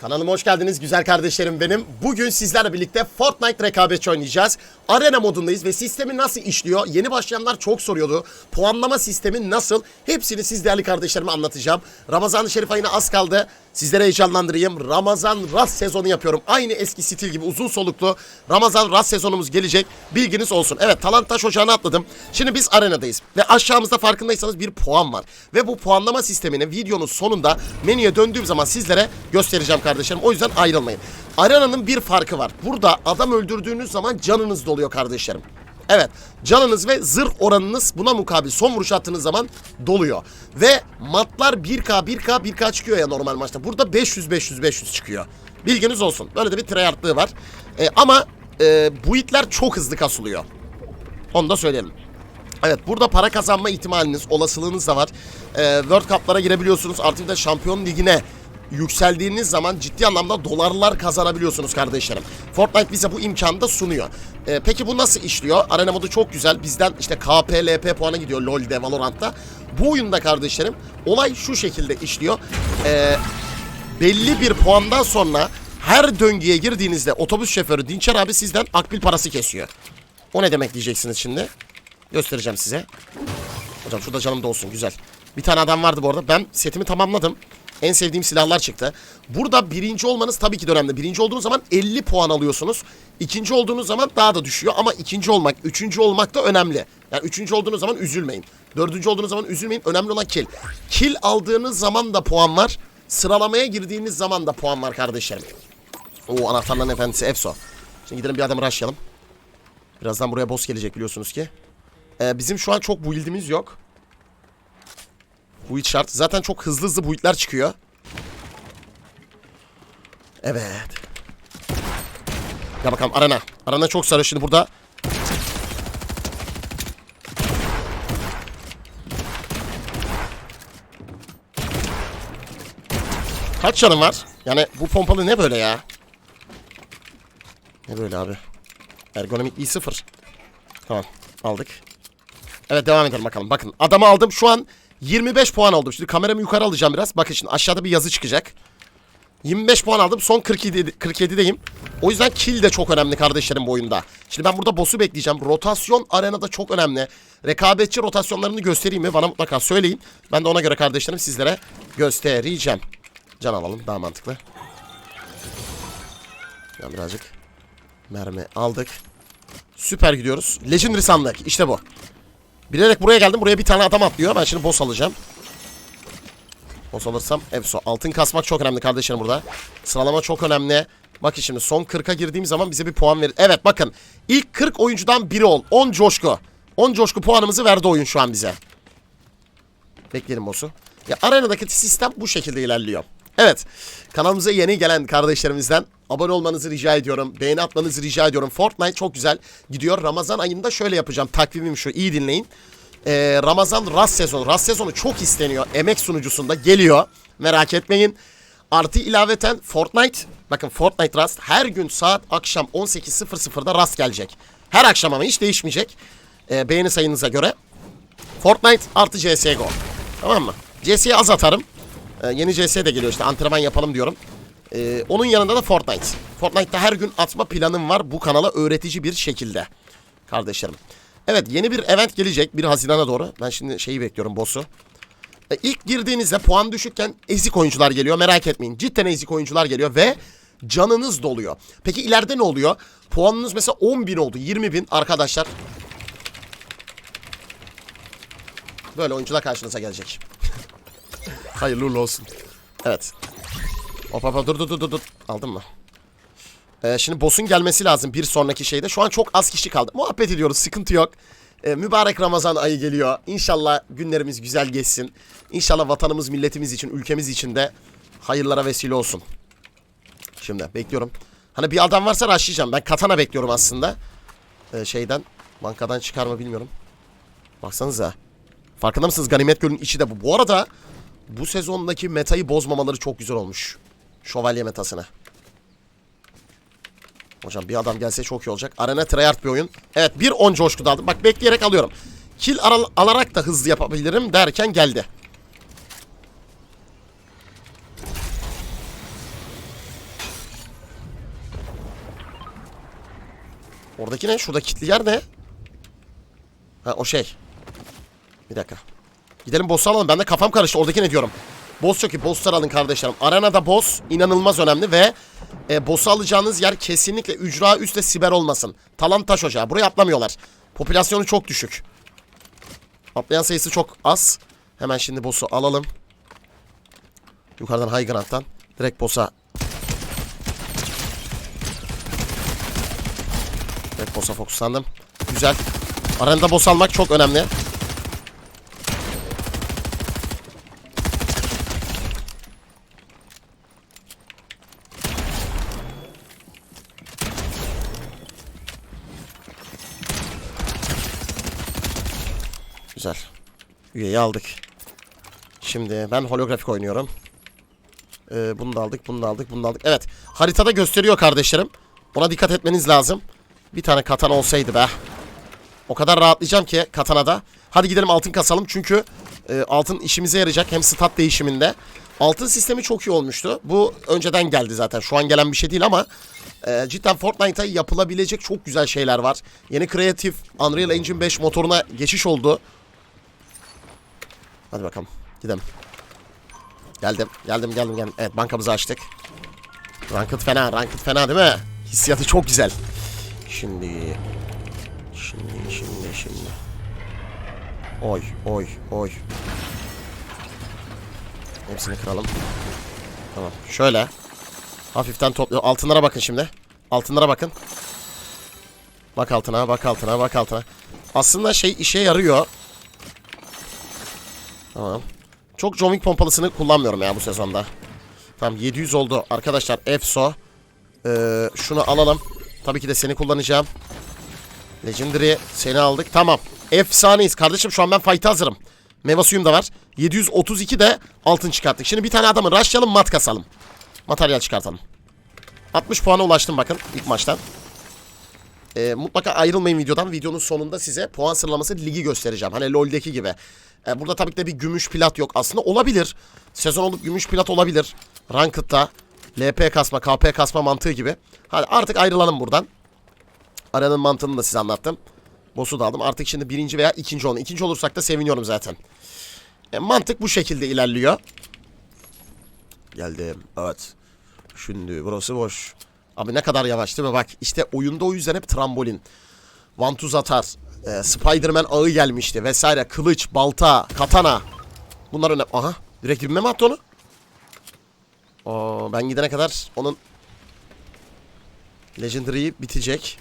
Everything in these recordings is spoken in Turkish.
Kanalıma hoş geldiniz güzel kardeşlerim benim. Bugün sizlerle birlikte Fortnite rekabetçi oynayacağız. Arena modundayız ve sistemi nasıl işliyor? Yeni başlayanlar çok soruyordu. Puanlama sistemi nasıl? Hepsini siz değerli kardeşlerime anlatacağım. Ramazan-ı Şerif ayına az kaldı. Sizlere heyecanlandırayım. Ramazan Rast sezonu yapıyorum. Aynı eski stil gibi uzun soluklu Ramazan Rast sezonumuz gelecek. Bilginiz olsun. Evet Talant Taş Ocağı'na atladım. Şimdi biz arenadayız. Ve aşağımızda farkındaysanız bir puan var. Ve bu puanlama sistemini videonun sonunda menüye döndüğüm zaman sizlere göstereceğim kardeşlerim. O yüzden ayrılmayın. Arenanın bir farkı var. Burada adam öldürdüğünüz zaman canınız doluyor kardeşlerim. Evet canınız ve zırh oranınız buna mukabil son vuruş attığınız zaman doluyor. Ve matlar 1K 1K 1K çıkıyor ya normal maçta. Burada 500 500 500 çıkıyor. Bilginiz olsun. Böyle de bir tryhardlığı var. E, ama e, bu itler çok hızlı kasılıyor. Onu da söyleyelim. Evet burada para kazanma ihtimaliniz, olasılığınız da var. Ee, World Cup'lara girebiliyorsunuz. Artık de Şampiyon Ligi'ne yükseldiğiniz zaman ciddi anlamda dolarlar kazanabiliyorsunuz kardeşlerim. Fortnite bize bu imkanı da sunuyor. Ee, peki bu nasıl işliyor? Arena modu çok güzel. Bizden işte KP, LP puanı gidiyor LoL'de, Valorant'ta. Bu oyunda kardeşlerim olay şu şekilde işliyor. Ee, belli bir puandan sonra her döngüye girdiğinizde otobüs şoförü Dinçer abi sizden akbil parası kesiyor. O ne demek diyeceksiniz şimdi? Göstereceğim size. Hocam şurada canım da olsun güzel. Bir tane adam vardı bu arada. Ben setimi tamamladım. En sevdiğim silahlar çıktı. Burada birinci olmanız tabii ki de önemli. Birinci olduğunuz zaman 50 puan alıyorsunuz. İkinci olduğunuz zaman daha da düşüyor. Ama ikinci olmak, üçüncü olmak da önemli. Yani üçüncü olduğunuz zaman üzülmeyin. Dördüncü olduğunuz zaman üzülmeyin. Önemli olan kill. Kill aldığınız zaman da puan var. Sıralamaya girdiğiniz zaman da puan var kardeşlerim. Oo anahtarların efendisi Efso. Şimdi gidelim bir adamı rushlayalım. Birazdan buraya boss gelecek biliyorsunuz ki. Ee, bizim şu an çok build'imiz yok. Build şart. Zaten çok hızlı hızlı build'ler çıkıyor. Evet. Ya bakalım arena. Arena çok sarı şimdi burada. Kaç canım var? Yani bu pompalı ne böyle ya? Ne böyle abi? Ergonomik i0. Tamam aldık. Evet devam edelim bakalım. Bakın adamı aldım. Şu an 25 puan aldım. Şimdi kameramı yukarı alacağım biraz. Bakın şimdi aşağıda bir yazı çıkacak. 25 puan aldım. Son 47 47'deyim. O yüzden kill de çok önemli kardeşlerim bu oyunda. Şimdi ben burada boss'u bekleyeceğim. Rotasyon arenada çok önemli. Rekabetçi rotasyonlarını göstereyim mi? Bana mutlaka söyleyin. Ben de ona göre kardeşlerim sizlere göstereceğim. Can alalım daha mantıklı. Ya birazcık mermi aldık. Süper gidiyoruz. Legendary sandık. İşte bu. Bilerek buraya geldim. Buraya bir tane adam atlıyor. Ben şimdi boss alacağım. Boss alırsam Efso. Altın kasmak çok önemli kardeşlerim burada. Sıralama çok önemli. Bakın şimdi son 40'a girdiğim zaman bize bir puan verir. Evet bakın. İlk 40 oyuncudan biri ol. 10 coşku. 10 coşku puanımızı verdi oyun şu an bize. Bekleyelim boss'u. Ya arenadaki sistem bu şekilde ilerliyor. Evet. Kanalımıza yeni gelen kardeşlerimizden abone olmanızı rica ediyorum. Beğeni atmanızı rica ediyorum. Fortnite çok güzel gidiyor. Ramazan ayında şöyle yapacağım. Takvimim şu. iyi dinleyin. Ee, Ramazan Rast sezonu. Rast sezonu çok isteniyor. Emek sunucusunda geliyor. Merak etmeyin. Artı ilaveten Fortnite. Bakın Fortnite Rast her gün saat akşam 18.00'da Rast gelecek. Her akşam ama hiç değişmeyecek. Ee, beğeni sayınıza göre. Fortnite artı CSGO. Tamam mı? CS'ye az atarım. Ee, yeni CS de geliyor işte antrenman yapalım diyorum. Ee, onun yanında da Fortnite. Fortnite'da her gün atma planım var bu kanala öğretici bir şekilde. Kardeşlerim. Evet yeni bir event gelecek 1 Haziran'a doğru. Ben şimdi şeyi bekliyorum boss'u. Ee, ilk girdiğinizde puan düşükken ezik oyuncular geliyor merak etmeyin. Cidden ezik oyuncular geliyor ve canınız doluyor. Peki ileride ne oluyor? Puanınız mesela 10 bin oldu 20 bin arkadaşlar. Böyle oyuncular karşınıza gelecek. Hayırlı uğurlu olsun. Evet. Hop hop dur dur dur dur. Aldın mı? Ee, şimdi boss'un gelmesi lazım bir sonraki şeyde. Şu an çok az kişi kaldı. Muhabbet ediyoruz sıkıntı yok. Ee, mübarek Ramazan ayı geliyor. İnşallah günlerimiz güzel geçsin. İnşallah vatanımız, milletimiz için, ülkemiz için de hayırlara vesile olsun. Şimdi bekliyorum. Hani bir adam varsa rushlayacağım. Ben katana bekliyorum aslında. Ee, şeyden, bankadan çıkar mı bilmiyorum. Baksanıza. Farkında mısınız? Ganimet Gölü'nün içi de bu. Bu arada bu sezondaki metayı bozmamaları çok güzel olmuş. Şövalye metasını. Hocam bir adam gelse çok iyi olacak. Arena tryhard bir oyun. Evet bir 10 coşku da aldım. Bak bekleyerek alıyorum. Kill al alarak da hızlı yapabilirim derken geldi. Oradaki ne? Şurada kitli yer ne? Ha o şey. Bir dakika. Gidelim boss'u alalım. Ben de kafam karıştı. Oradaki ne diyorum? Boss çok iyi. Boss'ları alın kardeşlerim. Arenada boss inanılmaz önemli ve e, boss'u alacağınız yer kesinlikle ücra üstte siber olmasın. Talan taş ocağı. Buraya atlamıyorlar. Popülasyonu çok düşük. Atlayan sayısı çok az. Hemen şimdi boss'u alalım. Yukarıdan high ground'dan. Direkt boss'a. Direkt boss'a fokuslandım. Güzel. Arenada boss almak çok önemli. Güzel. Üyeyi aldık. Şimdi ben holografik oynuyorum. Ee, bunu da aldık, bunu da aldık, bunu da aldık. Evet, haritada gösteriyor kardeşlerim. Ona dikkat etmeniz lazım. Bir tane katana olsaydı be. O kadar rahatlayacağım ki katanada. Hadi gidelim altın kasalım çünkü e, altın işimize yarayacak hem stat değişiminde. Altın sistemi çok iyi olmuştu. Bu önceden geldi zaten. Şu an gelen bir şey değil ama e, cidden Fortnite'a yapılabilecek çok güzel şeyler var. Yeni Creative Unreal Engine 5 motoruna geçiş oldu. Hadi bakalım. Gidelim. Geldim. Geldim geldim geldim. Evet bankamızı açtık. Ranked fena. Ranked fena değil mi? Hissiyatı çok güzel. Şimdi. Şimdi şimdi şimdi. Oy oy oy. Hepsini kıralım. Tamam. Şöyle. Hafiften topluyor. Altınlara bakın şimdi. Altınlara bakın. Bak altına, bak altına, bak altına. Aslında şey işe yarıyor. Tamam. Çok John Wick pompalısını kullanmıyorum ya bu sezonda. Tamam 700 oldu. Arkadaşlar EFSO. Ee, şunu alalım. Tabii ki de seni kullanacağım. Legendary seni aldık. Tamam. Efsaneyiz. Kardeşim şu an ben fight'a hazırım. Meyve suyum da var. 732 de altın çıkarttık. Şimdi bir tane adamı rushlayalım mat kasalım. Materyal çıkartalım. 60 puana ulaştım bakın ilk maçtan. Ee, mutlaka ayrılmayın videodan. Videonun sonunda size puan sıralaması ligi göstereceğim. Hani LoL'deki gibi. Ee, burada tabii ki de bir gümüş plat yok. Aslında olabilir. Sezon olup gümüş plat olabilir. Ranked'da LP kasma, KP kasma mantığı gibi. Hadi artık ayrılalım buradan. Aranın mantığını da size anlattım. Boss'u da aldım. Artık şimdi birinci veya ikinci olun. İkinci olursak da seviniyorum zaten. E, mantık bu şekilde ilerliyor. Geldim. Evet. Şimdi burası boş. Abi ne kadar yavaş değil mi? Bak işte oyunda o yüzden hep trambolin. Vantuz atar. E, Spider-Man ağı gelmişti vesaire. Kılıç, balta, katana. Bunlar önemli. Aha. Direkt dibime mi attı onu? Oo, ben gidene kadar onun Legendary bitecek.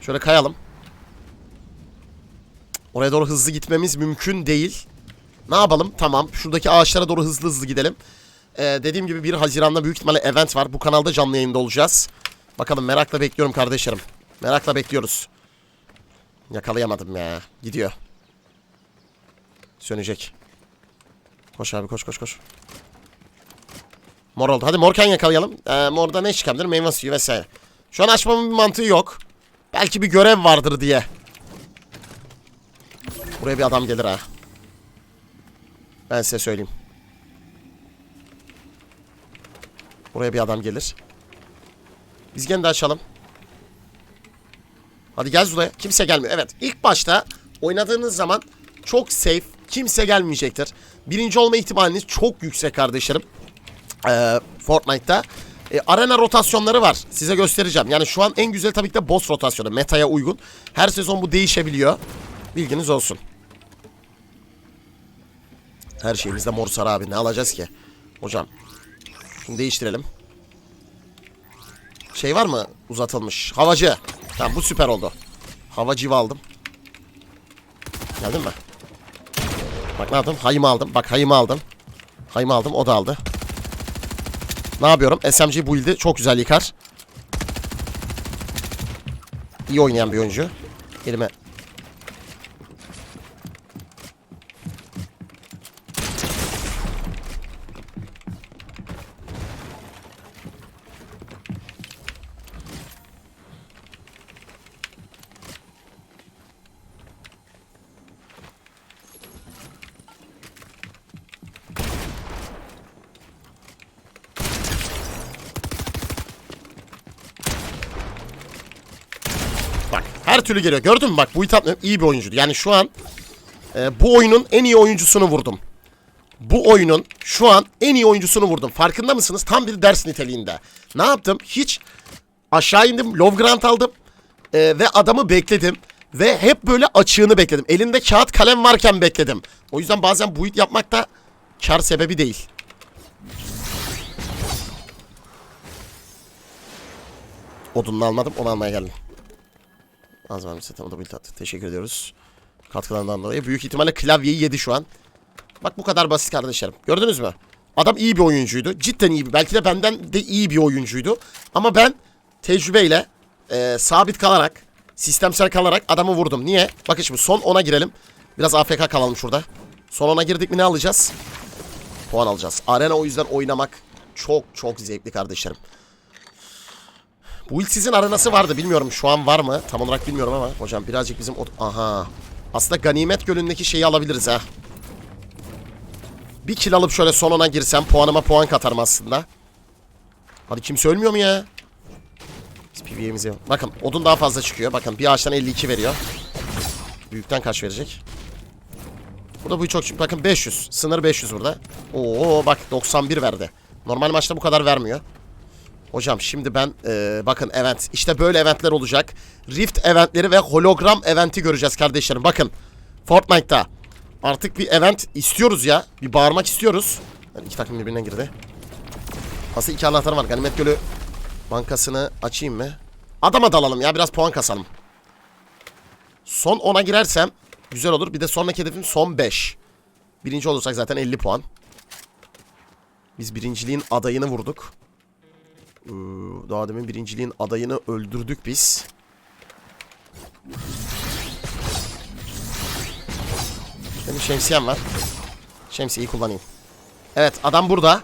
Şöyle kayalım. Oraya doğru hızlı gitmemiz mümkün değil. Ne yapalım? Tamam. Şuradaki ağaçlara doğru hızlı hızlı gidelim. Ee, dediğim gibi 1 Haziran'da büyük ihtimalle event var. Bu kanalda canlı yayında olacağız. Bakalım merakla bekliyorum kardeşlerim. Merakla bekliyoruz. Yakalayamadım ya. Gidiyor. Sönecek. Koş abi koş koş koş. Mor oldu. Hadi morken yakalayalım. Ee, morda ne çıkabilir? Meyve suyu vesaire. Şu an açmamın bir mantığı yok. Belki bir görev vardır diye. Buraya bir adam gelir ha. Ben size söyleyeyim. Buraya bir adam gelir. Biz gene açalım. Hadi gel Zula'ya. Kimse gelmiyor. Evet ilk başta oynadığınız zaman çok safe. Kimse gelmeyecektir. Birinci olma ihtimaliniz çok yüksek kardeşlerim. Ee, Fortnite'ta. E, arena rotasyonları var. Size göstereceğim. Yani şu an en güzel tabii ki de boss rotasyonu. Meta'ya uygun. Her sezon bu değişebiliyor. Bilginiz olsun. Her şeyimizde mor sarı abi. Ne alacağız ki? Hocam. Şunu değiştirelim. Şey var mı uzatılmış? Havacı. Tamam bu süper oldu. Havacıyı aldım. Geldin mi? Bak ne yaptım? Hayımı aldım. Bak hayımı aldım. Hayımı aldım. O da aldı. Ne yapıyorum? SMG build'i çok güzel yıkar. İyi oynayan bir oyuncu. Elime türlü geliyor. Gördün mü bak bu hitap iyi bir oyuncu. Yani şu an e, bu oyunun en iyi oyuncusunu vurdum. Bu oyunun şu an en iyi oyuncusunu vurdum. Farkında mısınız? Tam bir ders niteliğinde. Ne yaptım? Hiç aşağı indim. Love grant aldım. E, ve adamı bekledim. Ve hep böyle açığını bekledim. Elinde kağıt kalem varken bekledim. O yüzden bazen build yapmak da kar sebebi değil. Odununu almadım. Onu almaya geldim. Az var tamam da build attı. Teşekkür ediyoruz. Katkılarından dolayı. Büyük ihtimalle klavyeyi yedi şu an. Bak bu kadar basit kardeşlerim. Gördünüz mü? Adam iyi bir oyuncuydu. Cidden iyi bir. Belki de benden de iyi bir oyuncuydu. Ama ben tecrübeyle e, sabit kalarak, sistemsel kalarak adamı vurdum. Niye? Bakın şimdi son 10'a girelim. Biraz AFK kalalım şurada. Son 10'a girdik mi ne alacağız? Puan alacağız. Arena o yüzden oynamak çok çok zevkli kardeşlerim. Bu ilk sizin arenası vardı. Bilmiyorum şu an var mı? Tam olarak bilmiyorum ama. Hocam birazcık bizim... Aha. Aslında Ganimet Gölü'ndeki şeyi alabiliriz ha. Bir kill alıp şöyle son ona girsem puanıma puan katarım aslında. Hadi kimse ölmüyor mu ya? Biz PvE'mizi... Bakın odun daha fazla çıkıyor. Bakın bir ağaçtan 52 veriyor. Büyükten kaç verecek? Burada bu çok... Bakın 500. Sınır 500 burada. Oo bak 91 verdi. Normal maçta bu kadar vermiyor. Hocam şimdi ben e, bakın event işte böyle eventler olacak. Rift eventleri ve hologram eventi göreceğiz kardeşlerim. Bakın Fortnite'ta artık bir event istiyoruz ya. Bir bağırmak istiyoruz. Yani iki takım birbirine girdi. Aslında iki anahtar var. Ganimet Gölü bankasını açayım mı? Adama dalalım ya biraz puan kasalım. Son 10'a girersem güzel olur. Bir de sonraki hedefim son 5. Birinci olursak zaten 50 puan. Biz birinciliğin adayını vurduk. Ee, Daha demin birinciliğin adayını öldürdük biz. Benim şemsiyem var. Şemsiyeyi kullanayım. Evet adam burada.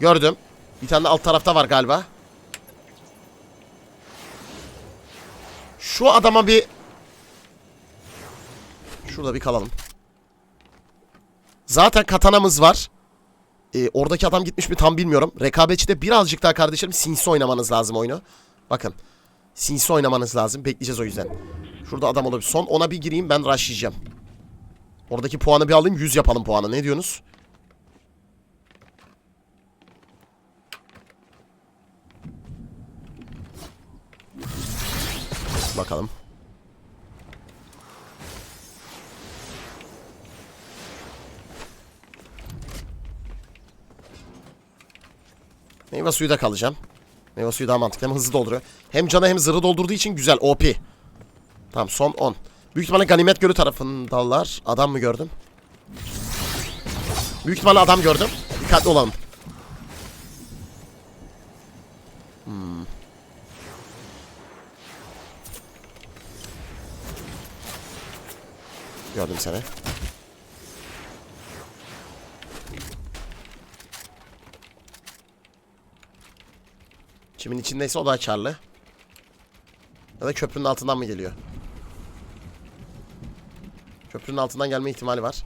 Gördüm. Bir tane alt tarafta var galiba. Şu adama bir... Şurada bir kalalım. Zaten katanamız var. Ee, oradaki adam gitmiş mi tam bilmiyorum. Rekabetçide birazcık daha kardeşlerim sinsi oynamanız lazım oyunu. Bakın. Sinsi oynamanız lazım. Bekleyeceğiz o yüzden. Şurada adam olabilir. Son ona bir gireyim ben rushlayacağım. Oradaki puanı bir alayım. 100 yapalım puanı. Ne diyorsunuz? Bakalım. Meyve suyu da kalacağım. Meyve suyu daha mantıklı. Hem hızlı dolduruyor. Hem canı hem zırhı doldurduğu için güzel. OP. Tamam son 10. Büyük ihtimalle Ganimet Gölü tarafındalar. Adam mı gördüm? Büyük ihtimalle adam gördüm. Dikkatli olalım. Hmm. Gördüm seni. Kimin içindeyse o da karlı. Ya da köprünün altından mı geliyor? Köprünün altından gelme ihtimali var.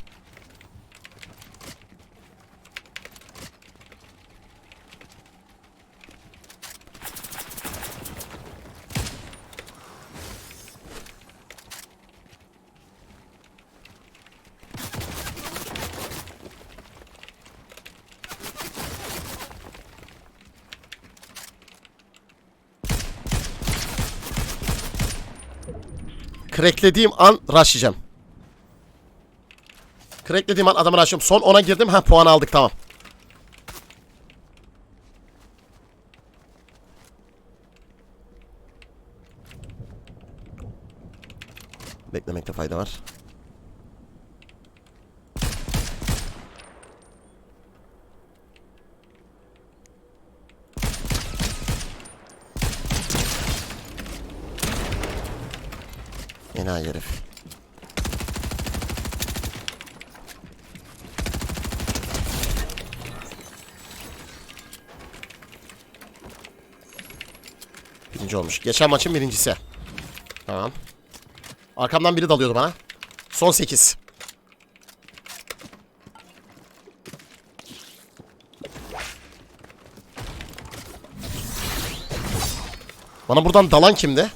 Cracklediğim an rushlayacağım. Cracklediğim an adamı rushlıyorum. Son 10'a girdim. Ha puan aldık tamam. Beklemekte fayda var. Enayi herif. Birinci olmuş. Geçen maçın birincisi. Tamam. Arkamdan biri dalıyordu bana. Son 8. Bana buradan dalan kimdi?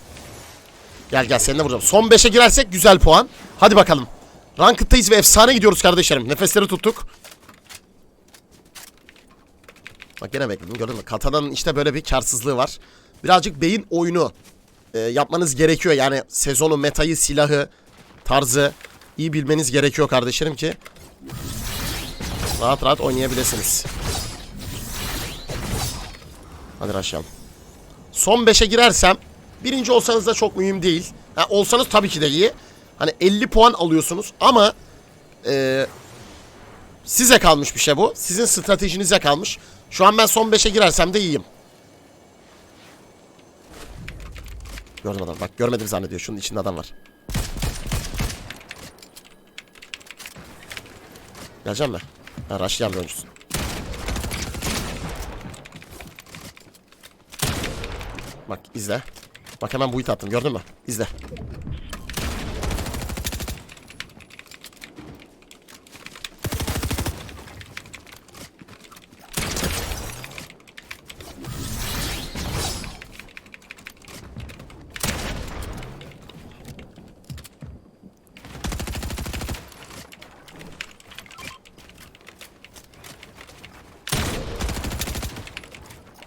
Gel gel seninle vuracağım. Son 5'e girersek güzel puan. Hadi bakalım. Ranked'dayız ve efsane gidiyoruz kardeşlerim. Nefesleri tuttuk. Bak gene bekledim gördün mü? Katana'nın işte böyle bir karsızlığı var. Birazcık beyin oyunu e, yapmanız gerekiyor. Yani sezonu, metayı, silahı, tarzı iyi bilmeniz gerekiyor kardeşlerim ki rahat rahat oynayabilirsiniz. Hadi başlayalım. Son 5'e girersem birinci olsanız da çok mühim değil. Ha, olsanız tabii ki de iyi. Hani 50 puan alıyorsunuz ama e, size kalmış bir şey bu. Sizin stratejinize kalmış. Şu an ben son 5'e girersem de iyiyim. Gördüm adam. Bak görmedim zannediyor. Şunun içinde adam var. Geleceğim mi? Ha rush'layan bir oyuncusun. Bak izle. Bak hemen bu it attım gördün mü? İzle.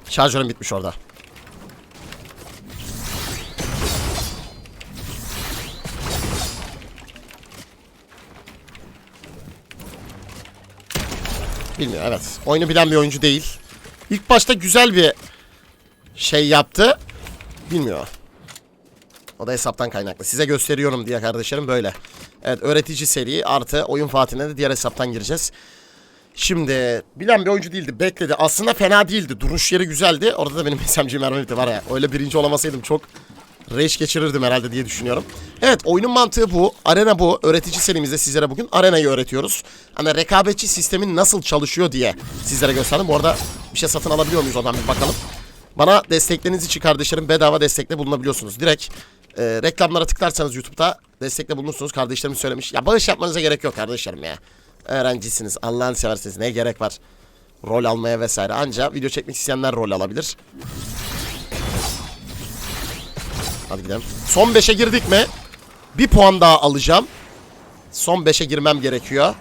Şarjörüm bitmiş orada. Bilmiyor evet. Oyunu bilen bir oyuncu değil. İlk başta güzel bir şey yaptı. Bilmiyor. O da hesaptan kaynaklı. Size gösteriyorum diye kardeşlerim böyle. Evet öğretici seri artı oyun Fatih'ine de diğer hesaptan gireceğiz. Şimdi bilen bir oyuncu değildi. Bekledi. Aslında fena değildi. Duruş yeri güzeldi. Orada da benim SMG mermim var ya. Öyle birinci olamasaydım çok rage geçirirdim herhalde diye düşünüyorum. Evet oyunun mantığı bu. Arena bu. Öğretici serimizde sizlere bugün arenayı öğretiyoruz. Hani rekabetçi sistemin nasıl çalışıyor diye sizlere gösterdim. Bu arada bir şey satın alabiliyor muyuz oradan bir bakalım. Bana destekleriniz için kardeşlerim bedava destekle bulunabiliyorsunuz. Direkt e, reklamlara tıklarsanız YouTube'da destekle bulunursunuz. Kardeşlerim söylemiş. Ya bağış yapmanıza gerek yok kardeşlerim ya. Öğrencisiniz. Allah'ını seversiniz. Ne gerek var? Rol almaya vesaire. Anca video çekmek isteyenler rol alabilir. Hadi gidelim. Son 5'e girdik mi? Bir puan daha alacağım. Son 5'e girmem gerekiyor.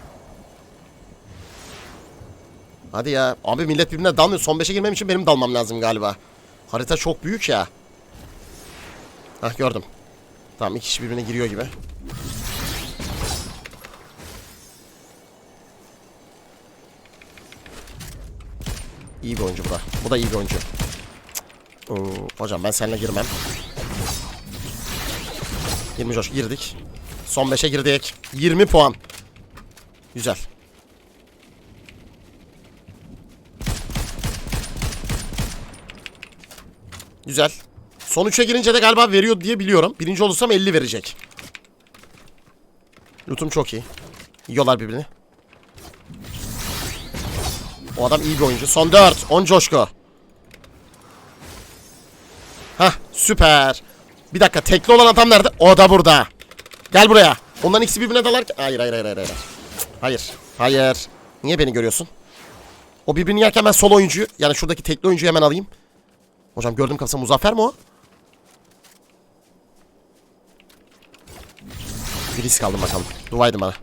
Hadi ya. Abi millet birbirine dalmıyor. Son 5'e girmem için benim dalmam lazım galiba. Harita çok büyük ya. Hah gördüm. Tamam iki kişi birbirine giriyor gibi. İyi bir oyuncu bu da. Bu da iyi bir oyuncu. Oo, hocam ben seninle girmem. 20 coş girdik. Son 5'e girdik. 20 puan. Güzel. Güzel. Son 3'e girince de galiba veriyor diye biliyorum. Birinci olursam 50 verecek. Lootum çok iyi. Yiyorlar birbirini. O adam iyi bir oyuncu. Son 4. 10 coşku. Hah süper. Bir dakika tekli olan adam nerede? O da burada. Gel buraya. Onların ikisi birbirine dalarken... Hayır hayır hayır hayır. Hayır. Hayır. Hayır. Niye beni görüyorsun? O birbirini yerken ben sol oyuncuyu... Yani şuradaki tekli oyuncuyu hemen alayım. Hocam gördüm kafasına Muzaffer mi o? Bir risk aldım bakalım. Dua bana.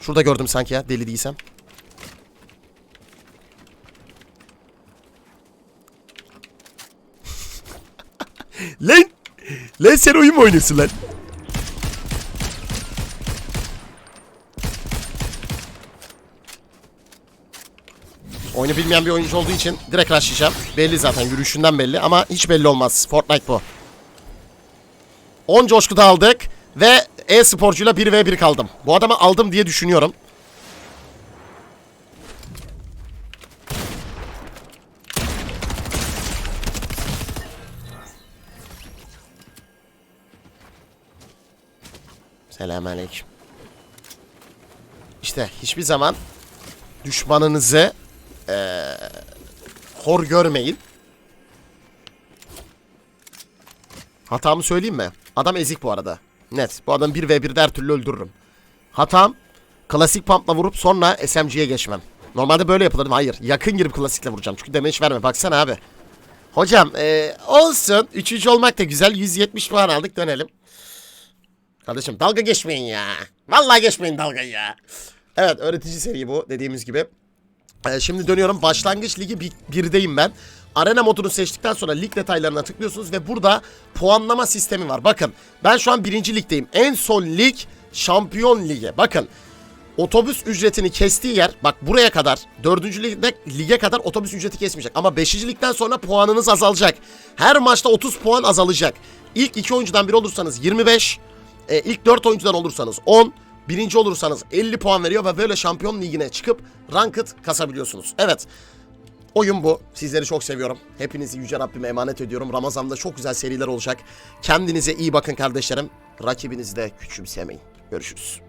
Şurada gördüm sanki ya deli değilsem. lan! Lan sen oyun mu oynuyorsun lan? Oyunu bilmeyen bir oyuncu olduğu için direkt rushlayacağım. Belli zaten yürüyüşünden belli ama hiç belli olmaz. Fortnite bu. 10 coşku da aldık ve e-sporcuyla 1v1 kaldım. Bu adamı aldım diye düşünüyorum. Selamünaleyküm. İşte hiçbir zaman düşmanınızı eee, hor görmeyin. Hatamı söyleyeyim mi? Adam ezik bu arada. Net. Bu adam 1v1'de her türlü öldürürüm. Hatam klasik pumpla vurup sonra SMG'ye geçmem. Normalde böyle yapılır. Hayır. Yakın girip klasikle vuracağım. Çünkü damage verme. Baksana abi. Hocam e, olsun. Üçüncü olmak da güzel. 170 puan aldık dönelim. Kardeşim dalga geçmeyin ya. Vallahi geçmeyin dalgayı ya. Evet öğretici seri bu dediğimiz gibi. Ee, şimdi dönüyorum. Başlangıç ligi bir- birdeyim ben. Arena modunu seçtikten sonra lig detaylarına tıklıyorsunuz ve burada puanlama sistemi var. Bakın ben şu an birinci ligdeyim. En son lig şampiyon ligi. Bakın otobüs ücretini kestiği yer bak buraya kadar dördüncü ligde lige kadar otobüs ücreti kesmeyecek. Ama beşinci ligden sonra puanınız azalacak. Her maçta 30 puan azalacak. İlk iki oyuncudan biri olursanız 25, e, ilk 4 oyuncudan olursanız 10, birinci olursanız 50 puan veriyor ve böyle şampiyon ligine çıkıp ranked kasabiliyorsunuz. Evet. Oyun bu. Sizleri çok seviyorum. Hepinizi Yüce Rabbime emanet ediyorum. Ramazan'da çok güzel seriler olacak. Kendinize iyi bakın kardeşlerim. Rakibinizi de küçümsemeyin. Görüşürüz.